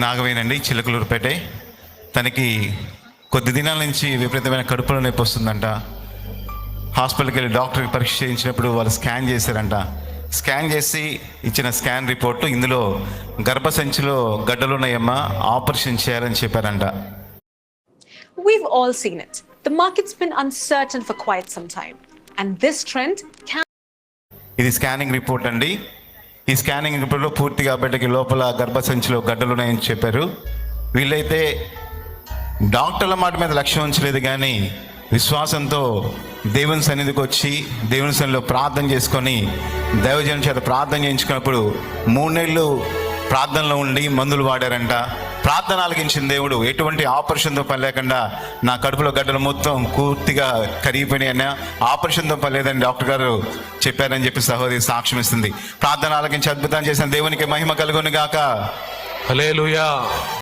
నాగవేనండి చిలకలూరుపేట. తనకి కొద్ది దినాల నుంచి విపరీతమైన కడుపులో నొప్పి వస్తుందంట. హాస్పిటల్కి వెళ్ళి డాక్టర్కి పరీక్ష చేయించినప్పుడు వాళ్ళు స్కాన్ చేశారంట. స్కాన్ చేసి ఇచ్చిన స్కాన్ రిపోర్టు ఇందులో గర్భసంచిలో గడ్డలు ఉన్నాయమ్మా ఆపరేషన్ చేయాలని చెప్పారంట. We've all seen it. The market's been uncertain for quite some time. And this trend can ఇది స్కానింగ్ రిపోర్ట్ అండి. ఈ స్కానింగ్ ఇప్పుడు పూర్తిగా బిడ్డకి లోపల గర్భసంచిలో గడ్డలు ఉన్నాయని చెప్పారు. వీళ్ళైతే డాక్టర్ల మాట మీద లక్ష్యం ఉంచలేదు కానీ విశ్వాసంతో దేవుని సన్నిధికి వచ్చి దేవుని సన్నిధిలో ప్రార్థన చేసుకొని దైవజనం చేత ప్రార్థన చేయించుకున్నప్పుడు మూడు నెలలు ప్రార్థనలో ఉండి మందులు వాడారంట. ప్రార్థన ఆలకించిన దేవుడు. ఎటువంటి ఆపరేషన్తో పని లేకుండా నా కడుపులో గడ్డలు మొత్తం పూర్తిగా కరిగిపోయినాయన్న ఆపరేషన్తో పని లేదని డాక్టర్ గారు చెప్పారని చెప్పి సహోదరి సాక్ష్యం ఇస్తుంది. ప్రార్థన ఆలగించి అద్భుతం చేసిన దేవునికి మహిమ కలుగును గాక. హల్లెలూయా.